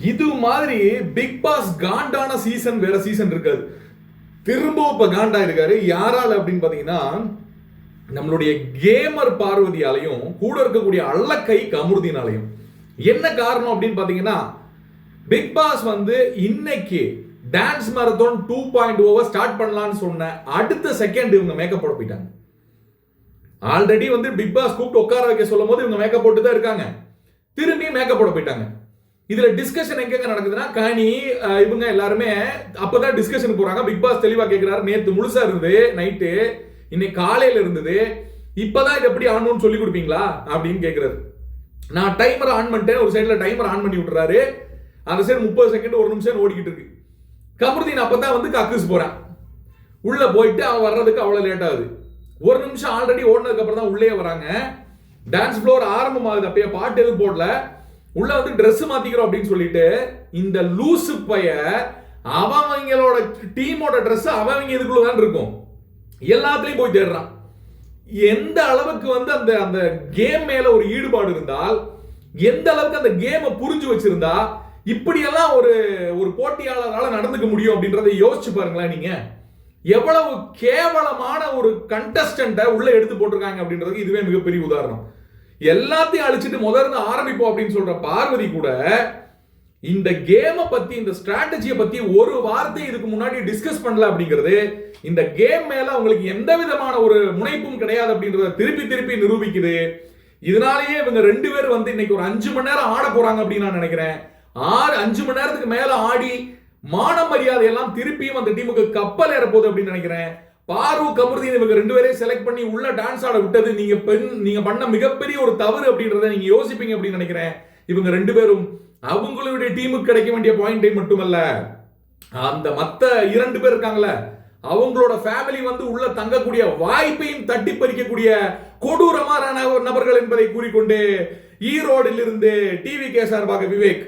இது மாதிரி big pass காண்டான சீசன் வேற சீசன் இருக்காது. திரும்ப இப்ப காண்டா இருக்காரு. யாரால அப்படின்னு பாத்தீங்கன்னா நம்மளுடைய கேமர் பார்வதியாலையும் கூட இருக்கக்கூடிய அள்ளக்கை கமுருதினாலையும். என்ன காரணம் அப்படின்னு பாத்தீங்கன்னா பிக் பாஸ் வந்து இன்னைக்கு dance marathon two point over start பண்ணலாம்னு சொன்ன அடுத்த செகண்ட் இவங்க மேக்கப் போட போயிட்டாங்க. ஆல்ரெடி வந்து பிக் பாஸ் கூப்பிட்டு உட்கார வைக்க சொல்லும் போது இவங்க மேக்கப் போட்டு தான் இருக்காங்க. திரும்பி மேக்கப் போட போயிட்டாங்க. இதுல டிஸ்கஷன் எங்கெங்க நடக்குதுன்னா கனி இவங்க எல்லாருமே அப்பதான் டிஸ்கஷன் போறாங்க. பிக் பாஸ் தெளிவா கேட்கிறாரு நேத்து முழுசா இருந்தது நைட்டு இன்னைக்கு காலையில இருந்தது. இப்பதான் இது எப்படி ஆடணும்னு சொல்லி கொடுப்பீங்களா? அப்படின்னு கேக்குறாரு. நான் டைமர் ஆன் பண்ணிட்டேன். ஒரு சைடுல டைமர் ஆன் பண்ணி விட்டுறாரு. அந்த சைடு முப்பது செகண்ட் ஒரு நிமிஷம் ஓடிக்கிட்டு இருக்கு. கமருதீன் அப்பதான் வந்து கக்கூஸ் போகிறான் உள்ள போயிட்டு அவன் வர்றதுக்கு அவ்வளவு லேட் ஆகுது. ஒரு நிமிஷம் ஆல்ரெடி ஓடினதுக்கு அப்புறம் தான் உள்ளே வராங்க. டான்ஸ் ஃப்ளோர் ஆரம்பமாகுது. அப்பயே பாட்டு எதுவும் போடல. உள்ள வந்து ட்ரெஸ் மாத்திக்கிறோம் அப்படின்னு சொல்லிட்டு இந்த லூசு பைய அவங்களோட டீமோட ட்ரெஸ் அவங்க இதுக்குள்ள தான் இருக்கும். எல்லாத்துலயும் போய் தேடுறான். எந்த அளவுக்கு வந்து அந்த அந்த கேம் மேல ஒரு ஈடுபாடு இருந்தால் எந்த அளவுக்கு அந்த கேமை புரிஞ்சு வச்சிருந்தா இப்படியெல்லாம் ஒரு ஒரு போட்டியாளரால் நடந்துக்க முடியும் அப்படின்றத யோசிச்சு பாருங்களேன் நீங்க. எவ்வளவு கேவலமான ஒரு கண்டஸ்டண்ட்டை உள்ள எடுத்து போட்டிருக்காங்க அப்படின்றதுக்கு இதுவே மிகப்பெரிய உதாரணம். எல்லாத்தையும் அழிச்சிட்டு முதல்ல ஆரம்பிப்போம் அப்படின்னு சொல்ற பார்வதி கூட இந்த கேமை பத்தி இந்த ஸ்ட்ராட்டஜியை பத்தி ஒரு வார்த்தை இதுக்கு முன்னாடி டிஸ்கஸ் பண்ணல அப்படிங்கிறது இந்த கேம் மேல அவங்களுக்கு எந்த விதமான ஒரு முனைப்பும் கிடையாது அப்படின்றத திருப்பி திருப்பி நிரூபிக்குது. இதனாலேயே இவங்க ரெண்டு பேரும் வந்து இன்னைக்கு ஒரு அஞ்சு மணி நேரம் ஆட போறாங்க அப்படின்னு நான் நினைக்கிறேன். ஆறு அஞ்சு மணி நேரத்துக்கு மேல ஆடி மான மரியாதை எல்லாம் திருப்பியும் அந்த டீமுக்கு கப்பல் ஏற போகுது அப்படின்னு நினைக்கிறேன். பாரு கமருதீன் இவங்க ரெண்டு பேரையும் செலக்ட் பண்ணி உள்ள டான்ஸ் ஆட விட்டது. நீங்க பெண் நீங்க பண்ண மிகப்பெரிய ஒரு தவறு அப்படின்றத நீங்க யோசிப்பீங்க அப்படின்னு நினைக்கிறேன். இவங்க ரெண்டு பேரும் அவங்களுடைய டீமுக்கு கிடைக்க வேண்டிய பாயிண்டை மட்டுமல்ல அந்த மத்த இரண்டு பேர் இருக்காங்கல்ல அவங்களோட ஃபேமிலி வந்து உள்ள தங்கக்கூடிய வாய்ப்பையும் தட்டி பறிக்கக்கூடிய கொடூரமான நபர்கள் என்பதை கூறிக்கொண்டு ஈரோடில் இருந்து டிவி கே சார்பாக விவேக்